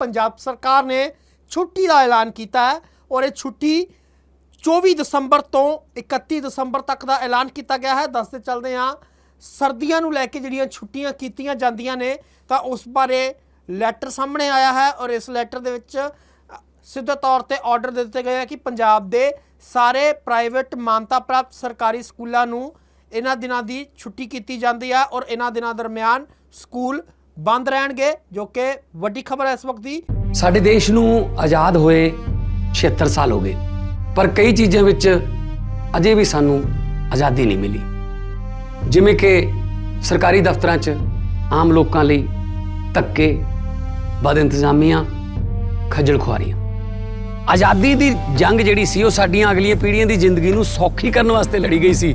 ਪੰਜਾਬ ਸਰਕਾਰ ਨੇ ਛੁੱਟੀ ਦਾ ਐਲਾਨ ਕੀਤਾ ਹੈ ਔਰ ਇਹ ਛੁੱਟੀ 24 ਦਸੰਬਰ ਤੋਂ 31 ਦਸੰਬਰ ਤੱਕ ਦਾ ਐਲਾਨ ਕੀਤਾ ਗਿਆ ਹੈ। ਦੱਸਦੇ ਚੱਲਦੇ ਹਾਂ, ਸਰਦੀਆਂ ਨੂੰ ਲੈ ਕੇ ਜਿਹੜੀਆਂ ਛੁੱਟੀਆਂ ਕੀਤੀਆਂ ਜਾਂਦੀਆਂ ਨੇ, ਤਾਂ ਉਸ ਬਾਰੇ ਲੈਟਰ ਸਾਹਮਣੇ ਆਇਆ ਹੈ ਔਰ ਇਸ ਲੈਟਰ ਦੇ ਵਿੱਚ ਸਿੱਧੇ ਤੌਰ ਤੇ ਆਰਡਰ ਦੇ ਦਿੱਤੇ ਗਏ ਹੈ ਕਿ ਪੰਜਾਬ ਦੇ ਸਾਰੇ ਪ੍ਰਾਈਵੇਟ ਮਾਨਤਾ ਪ੍ਰਾਪਤ ਸਰਕਾਰੀ ਸਕੂਲਾਂ ਨੂੰ ਇਹਨਾਂ ਦਿਨਾਂ ਦੀ ਛੁੱਟੀ ਕੀਤੀ ਜਾਂਦੀ ਹੈ ਔਰ ਇਹਨਾਂ ਦਿਨਾਂ ਦਰਮਿਆਨ ਸਕੂਲ ਬੰਦ ਰਹਿਣਗੇ, ਜੋ ਕਿ ਵੱਡੀ ਖਬਰ ਹੈ ਇਸ ਵਕਤ ਦੀ। ਸਾਡੇ ਦੇਸ਼ ਨੂੰ ਆਜ਼ਾਦ ਹੋਏ 76 ਸਾਲ ਹੋ ਗਏ, ਪਰ ਕਈ ਚੀਜ਼ਾਂ ਵਿੱਚ ਅਜੇ ਵੀ ਸਾਨੂੰ ਆਜ਼ਾਦੀ ਨਹੀਂ ਮਿਲੀ। ਜਿਵੇਂ ਕਿ ਸਰਕਾਰੀ ਦਫ਼ਤਰਾਂ 'ਚ ਆਮ ਲੋਕਾਂ ਲਈ ਧੱਕੇ, ਬਦ ਇੰਤਜ਼ਾਮੀਆਂ, ਖੱਜਲ ਖੁਆਰੀਆਂ। ਆਜ਼ਾਦੀ ਦੀ ਜੰਗ ਜਿਹੜੀ ਸੀ, ਉਹ ਸਾਡੀਆਂ ਅਗਲੀਆਂ ਪੀੜ੍ਹੀਆਂ ਦੀ ਜ਼ਿੰਦਗੀ ਨੂੰ ਸੌਖੀ ਕਰਨ ਵਾਸਤੇ ਲੜੀ ਗਈ ਸੀ।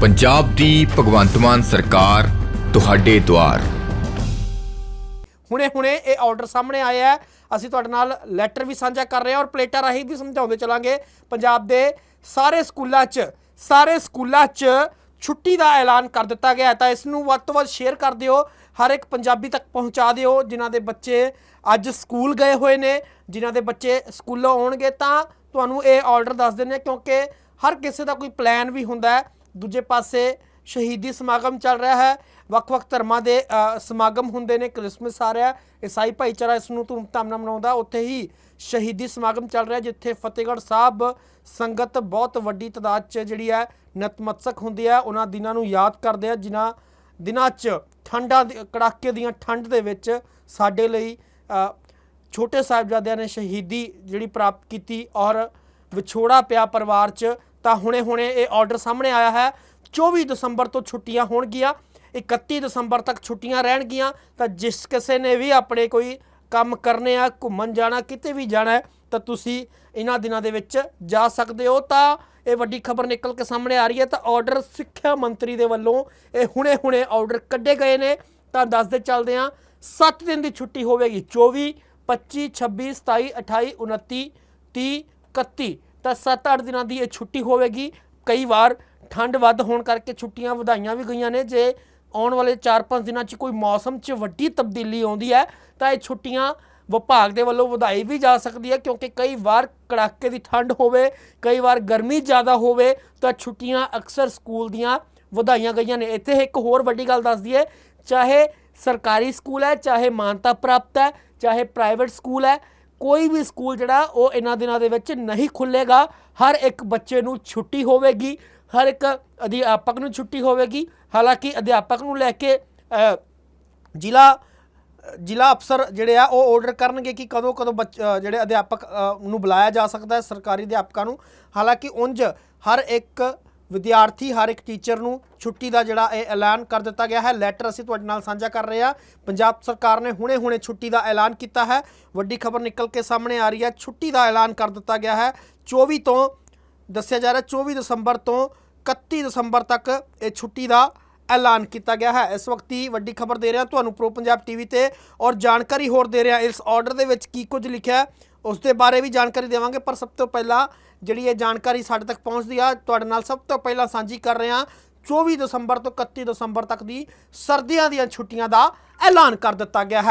ਪੰਜਾਬ ਦੀ ਭਗਵੰਤ ਮਾਨ ਸਰਕਾਰ ਤੁਹਾਡੇ ਦੁਆਰ। ਹੁਣੇ ਹੁਣੇ ਇਹ ਆਰਡਰ ਸਾਹਮਣੇ ਆਇਆ ਹੈ। ਅਸੀਂ ਤੁਹਾਡੇ ਨਾਲ ਲੈਟਰ ਵੀ ਸਾਂਝਾ ਕਰ ਰਹੇ ਹਾਂ ਔਰ ਪਲੇਟਾਂ ਰਾਹੀਂ ਵੀ ਸਮਝਾਉਂਦੇ ਚਲਾਂਗੇ। ਪੰਜਾਬ ਦੇ ਸਾਰੇ ਸਕੂਲਾਂ 'ਚ ਸਾਰੇ ਸਕੂਲਾਂ 'ਚ ਛੁੱਟੀ ਦਾ ਐਲਾਨ ਕਰ ਦਿੱਤਾ ਗਿਆ ਹੈ। ਤਾਂ ਇਸ ਨੂੰ ਵੱਧ ਤੋਂ ਵੱਧ ਸ਼ੇਅਰ ਕਰ ਦਿਓ। ਹਰ ਇੱਕ ਪੰਜਾਬੀ ਤੱਕ ਪਹੁੰਚਾ ਦਿਓ। ਜਿਨ੍ਹਾਂ ਦੇ ਬੱਚੇ ਅੱਜ ਸਕੂਲ ਗਏ ਹੋਏ ਨੇ, ਜਿਨ੍ਹਾਂ ਦੇ ਬੱਚੇ ਸਕੂਲੋਂ ਆਉਣਗੇ ਤਾਂ ਤੁਹਾਨੂੰ ਇਹ ਆਰਡਰ ਦੱਸ ਦਿੰਦੇ ਕਿਉਂਕਿ ਹਰ ਕਿਸੇ ਦਾ ਕੋਈ ਪਲਾਨ ਵੀ ਹੁੰਦਾ ਹੈ। ਦੂਜੇ ਪਾਸੇ ਸ਼ਹੀਦੀ ਸਮਾਗਮ ਚੱਲ ਰਿਹਾ ਹੈ। ਵੱਖ-ਵੱਖ ਧਰਮਾਂ ਦੇ ਸਮਾਗਮ ਹੁੰਦੇ ਨੇ, ਕ੍ਰਿਸਮਸ ਆ ਰਿਹਾ ਈਸਾਈ ਭਾਈਚਾਰਾ ਇਸ ਨੂੰ ਧੂਮਧਾਮ ਨਾਲ ਮਨਾਉਂਦਾ ਉੱਥੇ ਹੀ ਸ਼ਹੀਦੀ ਸਮਾਗਮ ਚੱਲ ਰਿਹਾ ਜਿੱਥੇ ਫਤਿਹਗੜ੍ਹ ਸਾਹਿਬ ਸੰਗਤ ਬਹੁਤ ਵੱਡੀ ਤਾਦਾਦ 'ਚ ਜਿਹੜੀ ਹੈ, ਨਤਮਸਤਕ ਹੁੰਦੀ ਹੈ। ਉਹਨਾਂ ਦਿਨਾਂ ਨੂੰ ਯਾਦ ਕਰਦੇ ਆ ਜਿਨ੍ਹਾਂ ਦਿਨਾਂ 'ਚ ਠੰਡਾਂ ਦੀ, ਕੜਾਕੇ ਦੀਆਂ ਠੰਡ ਦੇ ਵਿੱਚ ਸਾਡੇ ਲਈ ਛੋਟੇ ਸਾਹਿਬਜ਼ਾਦਿਆਂ ਨੇ ਸ਼ਹੀਦੀ ਜਿਹੜੀ ਪ੍ਰਾਪਤ ਕੀਤੀ ਔਰ ਵਿਛੋੜਾ ਪਿਆ ਪਰਿਵਾਰ 'ਚ ਤਾਂ ਹੁਣੇ-ਹੁਣੇ ਇਹ ਆਰਡਰ ਸਾਹਮਣੇ ਆਇਆ ਹੈ। 24 ਦਸੰਬਰ ਤੋਂ ਛੁੱਟੀਆਂ ਹੋਣਗੀਆਂ 31 ਦਸੰਬਰ ਤੱਕ ਛੁੱਟੀਆਂ ਰਹਿਣਗੀਆਂ। ਤਾਂ ਜਿਸ ਕਿਸੇ ਨੇ ਵੀ ਆਪਣੇ ਕੋਈ ਕੰਮ ਕਰਨੇ ਆ, ਘੁੰਮਣ ਜਾਣਾ, ਕਿਤੇ ਵੀ ਜਾਣਾ ਤਾਂ ਤੁਸੀਂ ਇਹਨਾਂ ਦਿਨਾਂ ਦੇ ਵਿੱਚ ਜਾ ਸਕਦੇ ਹੋ। ਤਾਂ ਇਹ ਵੱਡੀ ਖਬਰ ਨਿਕਲ ਕੇ ਸਾਹਮਣੇ ਆ ਰਹੀ ਹੈ। ਤਾਂ ਆਰਡਰ ਸਿੱਖਿਆ ਮੰਤਰੀ ਦੇ ਵੱਲੋਂ ਇਹ ਹੁਣੇ-ਹੁਣੇ ਆਰਡਰ ਕੱਢੇ ਗਏ ਨੇ। ਤਾਂ ਦੱਸਦੇ ਚੱਲਦੇ ਹਾਂ 7 ਦਿਨ ਦੀ ਛੁੱਟੀ ਹੋਵੇਗੀ। 24 25 26 27 28 29 30 31 ਤਾਂ 7-8 ਦਿਨਾਂ ਦੀ ਇਹ ਛੁੱਟੀ ਹੋਵੇਗੀ। ਕਈ ਵਾਰ ਠੰਡ ਵੱਧ ਹੋਣ ਕਰਕੇ ਛੁੱਟੀਆਂ ਵਧਾਈਆਂ ਵੀ ਗਈਆਂ ਨੇ। ਜੇ ਆਉਣ ਵਾਲੇ 4-5 ਦਿਨਾਂ 'ਚ ਕੋਈ ਮੌਸਮ 'ਚ ਵੱਡੀ ਤਬਦੀਲੀ ਆਉਂਦੀ ਹੈ, ਤਾਂ ਇਹ ਛੁੱਟੀਆਂ ਵਿਭਾਗ ਦੇ ਵੱਲੋਂ ਵਧਾਈ ਵੀ ਜਾ ਸਕਦੀ ਹੈ, ਕਿਉਂਕਿ ਕਈ ਵਾਰ ਕੜਾਕੇ ਦੀ ਠੰਡ ਹੋਵੇ, ਕਈ ਵਾਰ ਗਰਮੀ ਜ਼ਿਆਦਾ ਹੋਵੇ, ਤਾਂ ਛੁੱਟੀਆਂ ਅਕਸਰ ਸਕੂਲ ਦੀਆਂ ਵਧਾਈਆਂ ਗਈਆਂ ਨੇ। ਇੱਥੇ ਇੱਕ ਹੋਰ ਵੱਡੀ ਗੱਲ ਦੱਸ ਦਈਏ ਚਾਹੇ ਸਰਕਾਰੀ ਸਕੂਲ ਹੈ, ਚਾਹੇ ਮਾਨਤਾ ਪ੍ਰਾਪਤ ਹੈ, ਚਾਹੇ ਪ੍ਰਾਈਵੇਟ ਸਕੂਲ ਹੈ ਕੋਈ ਵੀ ਸਕੂਲ ਜਿਹੜਾ, ਉਹ ਇਹਨਾਂ ਦਿਨਾਂ ਦੇ ਵਿੱਚ ਨਹੀਂ ਖੁੱਲੇਗਾ ਹਰ ਇੱਕ ਬੱਚੇ ਨੂੰ ਛੁੱਟੀ ਹੋਵੇਗੀ, ਹਰ ਇੱਕ ਅਧਿਆਪਕ ਨੂੰ ਛੁੱਟੀ ਹੋਵੇਗੀ। ਹਾਲਾਂਕਿ ਅਧਿਆਪਕ ਨੂੰ ਲੈ ਕੇ ਜ਼ਿਲ੍ਹਾ ਜ਼ਿਲ੍ਹਾ ਅਫਸਰ ਜਿਹੜੇ ਆ, ਉਹ ਆਰਡਰ ਕਰਨਗੇ ਕਿ ਕਦੋਂ ਕਦੋਂ ਬੱਚ- ਜਿਹੜੇ ਅਧਿਆਪਕ ਨੂੰ ਬੁਲਾਇਆ ਜਾ ਸਕਦਾ ਹੈ ਸਰਕਾਰੀ ਅਧਿਆਪਕਾਂ ਨੂੰ। ਹਾਲਾਂਕਿ ਉਂਝ ਹਰ ਇੱਕ ਵਿਦਿਆਰਥੀ ਹਰ ਇੱਕ ਟੀਚਰ ਨੂੰ ਛੁੱਟੀ ਦਾ ਜਿਹੜਾ ਇਹ ਐਲਾਨ ਕਰ ਦਿੱਤਾ ਗਿਆ ਹੈ। ਲੈਟਰ ਅਸੀਂ ਤੁਹਾਡੇ ਨਾਲ ਸਾਂਝਾ ਕਰ ਰਹੇ ਹਾਂ। ਪੰਜਾਬ ਸਰਕਾਰ ਨੇ ਹੁਣੇ-ਹੁਣੇ ਛੁੱਟੀ ਦਾ ਐਲਾਨ ਕੀਤਾ ਹੈ। ਵੱਡੀ ਖਬਰ ਨਿਕਲ ਕੇ ਸਾਹਮਣੇ ਆ ਰਹੀ ਹੈ। ਛੁੱਟੀ ਦਾ ਐਲਾਨ ਕਰ ਦਿੱਤਾ ਗਿਆ ਹੈ। 24 ਤੋਂ ਦੱਸਿਆ ਜਾ ਰਿਹਾ 24 ਦਸੰਬਰ ਤੋਂ 31 ਦਸੰਬਰ ਤੱਕ ਇਹ ਛੁੱਟੀ ਦਾ ਐਲਾਨ ਕੀਤਾ ਗਿਆ ਹੈ। ਇਸ ਵਕਤ ਹੀ ਵੱਡੀ ਖਬਰ ਦੇ ਰਿਹਾ, ਤੁਹਾਨੂੰ ਪ੍ਰੋ ਪੰਜਾਬ ਟੀਵੀ ਤੇ ਔਰ ਜਾਣਕਾਰੀ ਹੋਰ ਦੇ ਰਿਹਾ। ਇਸ ਆਰਡਰ ਦੇ ਵਿੱਚ ਕੀ ਕੁਝ ਲਿਖਿਆ ਉਸ ਦੇ ਬਾਰੇ ਵੀ ਜਾਣਕਾਰੀ ਦੇਵਾਂਗੇ, ਪਰ ਸਭ ਤੋਂ ਪਹਿਲਾਂ ਜਿਹੜੀ ਇਹ ਜਾਣਕਾਰੀ ਸਾਡੇ ਤੱਕ ਪਹੁੰਚਦੀ ਆ, ਤੁਹਾਡੇ ਨਾਲ ਸਭ ਤੋਂ ਪਹਿਲਾਂ ਸਾਂਝੀ ਕਰ ਰਹੇ ਹਾਂ 24 ਦਸੰਬਰ ਤੋਂ 31 ਦਸੰਬਰ ਤੱਕ ਦੀ ਸਰਦੀਆਂ ਦੀਆਂ ਛੁੱਟੀਆਂ ਦਾ ਐਲਾਨ ਕਰ ਦਿੱਤਾ ਗਿਆ ਹੈ।